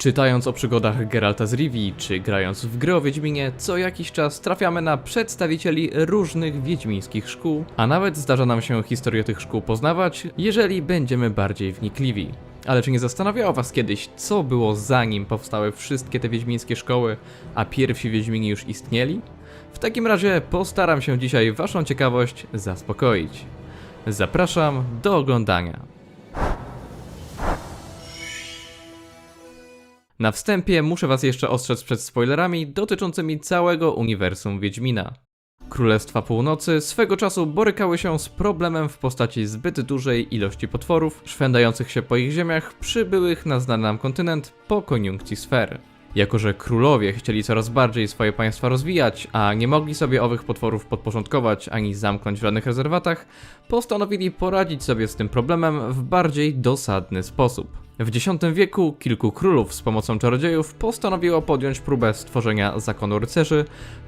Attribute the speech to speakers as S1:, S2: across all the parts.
S1: Czytając o przygodach Geralta z Rivii, czy grając w gry o Wiedźminie, co jakiś czas trafiamy na przedstawicieli różnych wiedźmińskich szkół, a nawet zdarza nam się historię tych szkół poznawać, jeżeli będziemy bardziej wnikliwi. Ale czy nie zastanawiało was kiedyś, co było zanim powstały wszystkie te wiedźmińskie szkoły, a pierwsi wiedźmini już istnieli? W takim razie postaram się dzisiaj waszą ciekawość zaspokoić. Zapraszam do oglądania. Na wstępie muszę was jeszcze ostrzec przed spoilerami dotyczącymi całego uniwersum Wiedźmina. Królestwa Północy swego czasu borykały się z problemem w postaci zbyt dużej ilości potworów szwendających się po ich ziemiach przybyłych na znany nam kontynent po koniunkcji sfery. Jako, że królowie chcieli coraz bardziej swoje państwa rozwijać, a nie mogli sobie owych potworów podporządkować ani zamknąć w żadnych rezerwatach, postanowili poradzić sobie z tym problemem w bardziej dosadny sposób. W X wieku kilku królów z pomocą czarodziejów postanowiło podjąć próbę stworzenia zakonu rycerzy,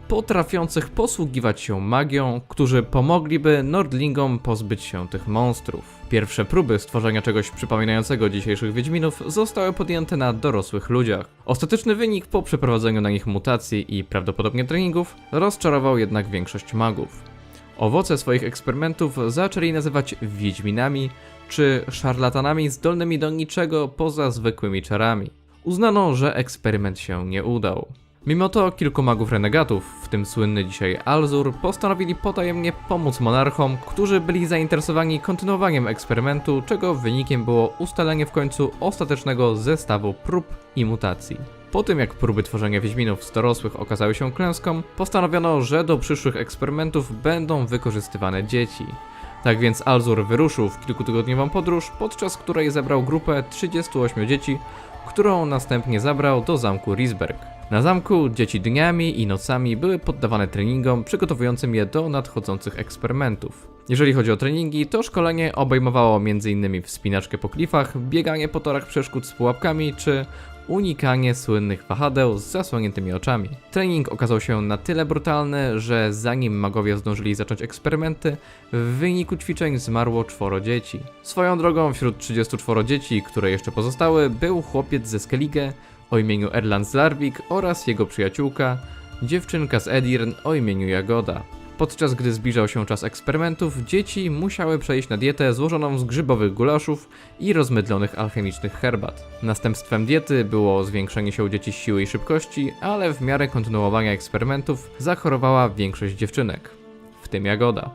S1: potrafiących posługiwać się magią, którzy pomogliby Nordlingom pozbyć się tych monstrów. Pierwsze próby stworzenia czegoś przypominającego dzisiejszych Wiedźminów zostały podjęte na dorosłych ludziach. Ostateczny wynik po przeprowadzeniu na nich mutacji i prawdopodobnie treningów rozczarował jednak większość magów. Owoce swoich eksperymentów zaczęli nazywać Wiedźminami czy szarlatanami zdolnymi do niczego poza zwykłymi czarami. Uznano, że eksperyment się nie udał. Mimo to kilku magów renegatów, w tym słynny dzisiaj Alzur, postanowili potajemnie pomóc monarchom, którzy byli zainteresowani kontynuowaniem eksperymentu, czego wynikiem było ustalenie w końcu ostatecznego zestawu prób i mutacji. Po tym jak próby tworzenia Wiedźminów z dorosłych okazały się klęską, postanowiono, że do przyszłych eksperymentów będą wykorzystywane dzieci. Tak więc Alzur wyruszył w kilkutygodniową podróż, podczas której zebrał grupę 38 dzieci, którą następnie zabrał do zamku Risberg. Na zamku dzieci dniami i nocami były poddawane treningom przygotowującym je do nadchodzących eksperymentów. Jeżeli chodzi o treningi, to szkolenie obejmowało m.in. wspinaczkę po klifach, bieganie po torach przeszkód z pułapkami czy unikanie słynnych wahadeł z zasłoniętymi oczami. Trening okazał się na tyle brutalny, że zanim magowie zdążyli zacząć eksperymenty, w wyniku ćwiczeń zmarło czworo dzieci. Swoją drogą wśród 34 dzieci, które jeszcze pozostały, był chłopiec ze Skellige o imieniu Erland Zlarvik oraz jego przyjaciółka, dziewczynka z Edirn o imieniu Jagoda. Podczas gdy zbliżał się czas eksperymentów, dzieci musiały przejść na dietę złożoną z grzybowych gulaszów i rozmydlonych alchemicznych herbat. Następstwem diety było zwiększenie się u dzieci siły i szybkości, ale w miarę kontynuowania eksperymentów zachorowała większość dziewczynek, w tym Jagoda.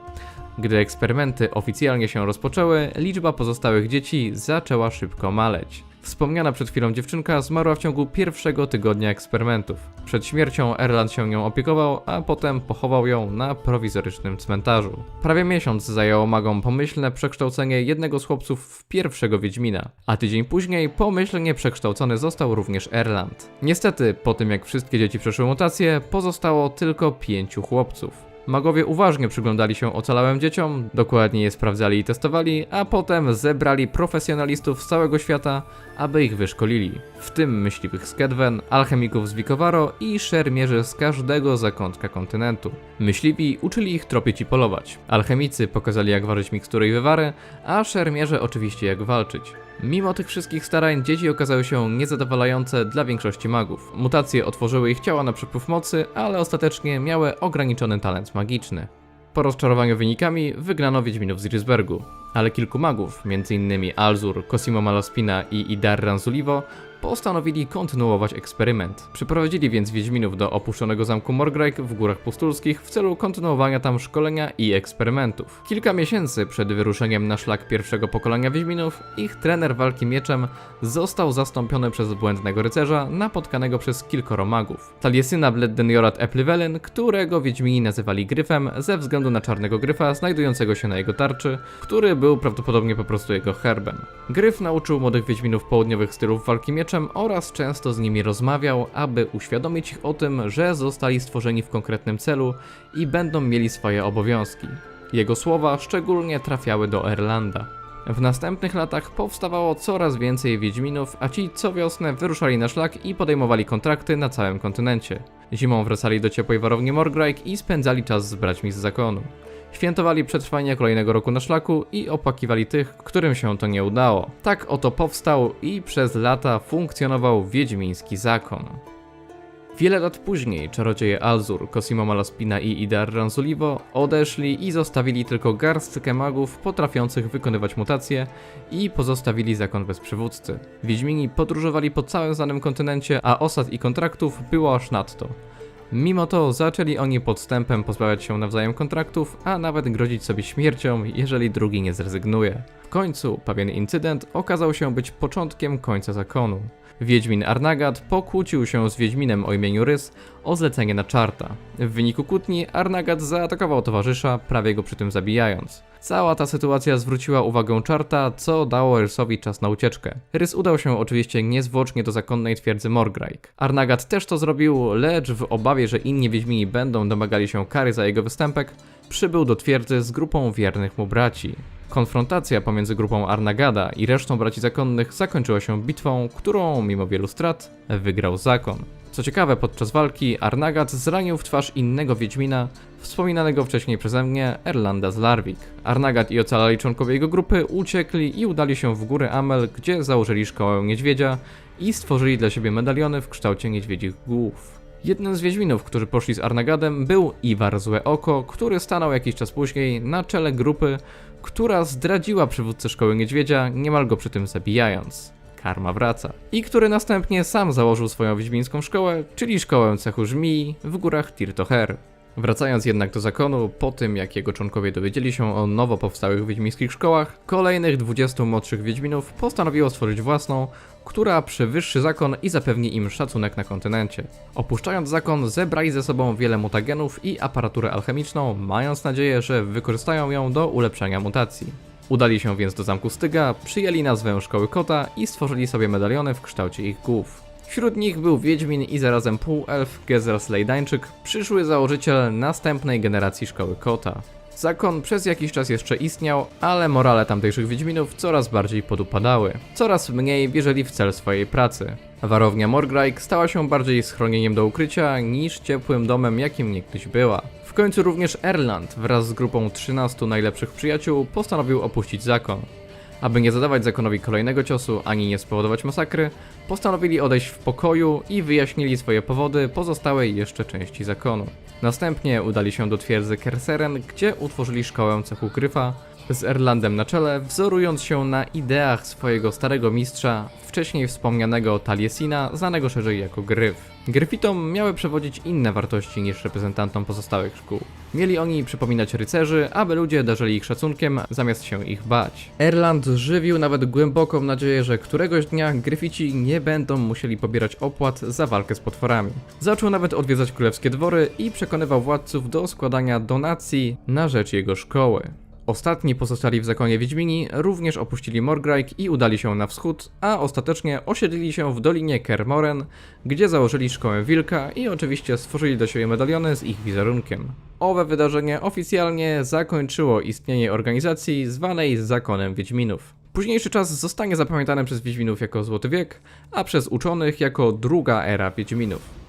S1: Gdy eksperymenty oficjalnie się rozpoczęły, liczba pozostałych dzieci zaczęła szybko maleć. Wspomniana przed chwilą dziewczynka zmarła w ciągu pierwszego tygodnia eksperymentów. Przed śmiercią Erland się nią opiekował, a potem pochował ją na prowizorycznym cmentarzu. Prawie miesiąc zajęło magom pomyślne przekształcenie jednego z chłopców w pierwszego Wiedźmina, a tydzień później pomyślnie przekształcony został również Erland. Niestety, po tym jak wszystkie dzieci przeszły mutację, pozostało tylko pięciu chłopców. Magowie uważnie przyglądali się ocalałym dzieciom, dokładnie je sprawdzali i testowali, a potem zebrali profesjonalistów z całego świata, aby ich wyszkolili. W tym myśliwych z Kedwen, alchemików z Vicovaro i szermierzy z każdego zakątka kontynentu. Myśliwi uczyli ich tropić i polować. Alchemicy pokazali jak ważyć mikstury i wywary, a szermierze oczywiście jak walczyć. Mimo tych wszystkich starań dzieci okazały się niezadowalające dla większości magów. Mutacje otworzyły ich ciała na przepływ mocy, ale ostatecznie miały ograniczony talent magiczny. Po rozczarowaniu wynikami wygnano Wiedźminów z Irisbergu, ale kilku magów, m.in. Alzur, Cosimo Malaspina i Idar Ranzulivo, postanowili kontynuować eksperyment. Przyprowadzili więc Wiedźminów do opuszczonego zamku Morgrake w Górach Pustulskich w celu kontynuowania tam szkolenia i eksperymentów. Kilka miesięcy przed wyruszeniem na szlak pierwszego pokolenia Wiedźminów, ich trener walki mieczem został zastąpiony przez błędnego rycerza napotkanego przez kilkoro magów. Taliesyna Bleddenjorat Eplywelyn, którego Wiedźmini nazywali Gryfem ze względu na czarnego gryfa znajdującego się na jego tarczy, który był prawdopodobnie po prostu jego herbem. Gryf nauczył młodych Wiedźminów południowych stylów walki mieczem oraz często z nimi rozmawiał, aby uświadomić ich o tym, że zostali stworzeni w konkretnym celu i będą mieli swoje obowiązki. Jego słowa szczególnie trafiały do Erlanda. W następnych latach powstawało coraz więcej Wiedźminów, a ci co wiosnę wyruszali na szlak i podejmowali kontrakty na całym kontynencie. Zimą wracali do ciepłej warowni Morgrake i spędzali czas z braćmi z zakonu. Świętowali przetrwanie kolejnego roku na szlaku i opłakiwali tych, którym się to nie udało. Tak oto powstał i przez lata funkcjonował Wiedźmiński Zakon. Wiele lat później czarodzieje Alzur, Cosimo Malaspina i Idar Ranzulivo odeszli i zostawili tylko garstkę magów potrafiących wykonywać mutacje i pozostawili zakon bez przywódcy. Wiedźmini podróżowali po całym znanym kontynencie, a osad i kontraktów było aż nadto. Mimo to zaczęli oni podstępem pozbawiać się nawzajem kontraktów, a nawet grozić sobie śmiercią, jeżeli drugi nie zrezygnuje. W końcu pewien incydent okazał się być początkiem końca zakonu. Wiedźmin Arnagat pokłócił się z Wiedźminem o imieniu Rys o zlecenie na czarta. W wyniku kłótni Arnagat zaatakował towarzysza, prawie go przy tym zabijając. Cała ta sytuacja zwróciła uwagę czarta, co dało Rysowi czas na ucieczkę. Rys udał się oczywiście niezwłocznie do zakonnej twierdzy Morgraik. Arnagat też to zrobił, lecz w obawie, że inni Wiedźmini będą domagali się kary za jego występek, przybył do twierdzy z grupą wiernych mu braci. Konfrontacja pomiędzy grupą Arnagada i resztą braci zakonnych zakończyła się bitwą, którą, mimo wielu strat, wygrał zakon. Co ciekawe, podczas walki Arnagad zranił w twarz innego Wiedźmina, wspominanego wcześniej przeze mnie Erlanda z Larvik. Arnagad i ocalali członkowie jego grupy uciekli i udali się w góry Amel, gdzie założyli szkołę niedźwiedzia i stworzyli dla siebie medaliony w kształcie niedźwiedzich głów. Jednym z Wiedźminów, którzy poszli z Arnagadem był Iwar Złe Oko, który stanął jakiś czas później na czele grupy, która zdradziła przywódcę szkoły niedźwiedzia, niemal go przy tym zabijając. Karma wraca. I który następnie sam założył swoją wiedźmińską szkołę, czyli szkołę cechu żmii w górach Tirtoher. Wracając jednak do zakonu, po tym jak jego członkowie dowiedzieli się o nowo powstałych wiedźmińskich szkołach, kolejnych 20 młodszych wiedźminów postanowiło stworzyć własną, która przewyższy zakon i zapewni im szacunek na kontynencie. Opuszczając zakon, zebrali ze sobą wiele mutagenów i aparaturę alchemiczną, mając nadzieję, że wykorzystają ją do ulepszania mutacji. Udali się więc do zamku Styga, przyjęli nazwę Szkoły Kota i stworzyli sobie medaliony w kształcie ich głów. Wśród nich był Wiedźmin i zarazem półelf Gezer Slejdańczyk, przyszły założyciel następnej generacji Szkoły Kota. Zakon przez jakiś czas jeszcze istniał, ale morale tamtejszych Wiedźminów coraz bardziej podupadały. Coraz mniej wierzyli w cel swojej pracy. Warownia Morgraik stała się bardziej schronieniem do ukrycia niż ciepłym domem, jakim niegdyś była. W końcu również Erland wraz z grupą 13 najlepszych przyjaciół postanowił opuścić zakon. Aby nie zadawać zakonowi kolejnego ciosu ani nie spowodować masakry, postanowili odejść w pokoju i wyjaśnili swoje powody pozostałej jeszcze części zakonu. Następnie udali się do twierdzy Kerseren, gdzie utworzyli szkołę cechu Gryfa z Erlandem na czele, wzorując się na ideach swojego starego mistrza, wcześniej wspomnianego Taliesina, znanego szerzej jako Gryf. Gryfitom miały przewodzić inne wartości niż reprezentantom pozostałych szkół. Mieli oni przypominać rycerzy, aby ludzie darzyli ich szacunkiem, zamiast się ich bać. Erland żywił nawet głęboką nadzieję, że któregoś dnia Gryfici nie będą musieli pobierać opłat za walkę z potworami. Zaczął nawet odwiedzać królewskie dwory i przekonywał władców do składania donacji na rzecz jego szkoły. Ostatni pozostali w zakonie Wiedźmini również opuścili Morgraik i udali się na wschód, a ostatecznie osiedlili się w Dolinie Kermoren, gdzie założyli szkołę Wilka i oczywiście stworzyli do siebie medaliony z ich wizerunkiem. Owe wydarzenie oficjalnie zakończyło istnienie organizacji zwanej Zakonem Wiedźminów. Późniejszy czas zostanie zapamiętany przez Wiedźminów jako Złoty Wiek, a przez uczonych jako druga era Wiedźminów.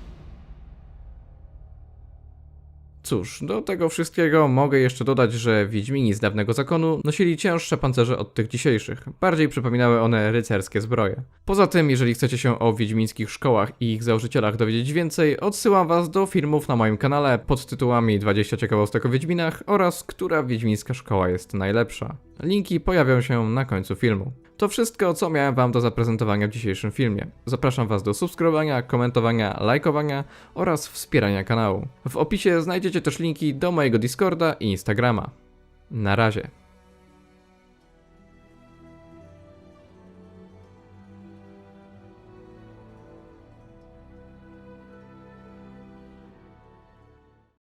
S1: Cóż, do tego wszystkiego mogę jeszcze dodać, że Wiedźmini z dawnego zakonu nosili cięższe pancerze od tych dzisiejszych. Bardziej przypominały one rycerskie zbroje. Poza tym, jeżeli chcecie się o wiedźmińskich szkołach i ich założycielach dowiedzieć więcej, odsyłam was do filmów na moim kanale pod tytułami 20 ciekawostek o Wiedźminach oraz która wiedźmińska szkoła jest najlepsza. Linki pojawią się na końcu filmu. To wszystko, co miałem Wam do zaprezentowania w dzisiejszym filmie. Zapraszam Was do subskrybowania, komentowania, lajkowania oraz wspierania kanału. W opisie znajdziecie też linki do mojego Discorda i Instagrama. Na razie.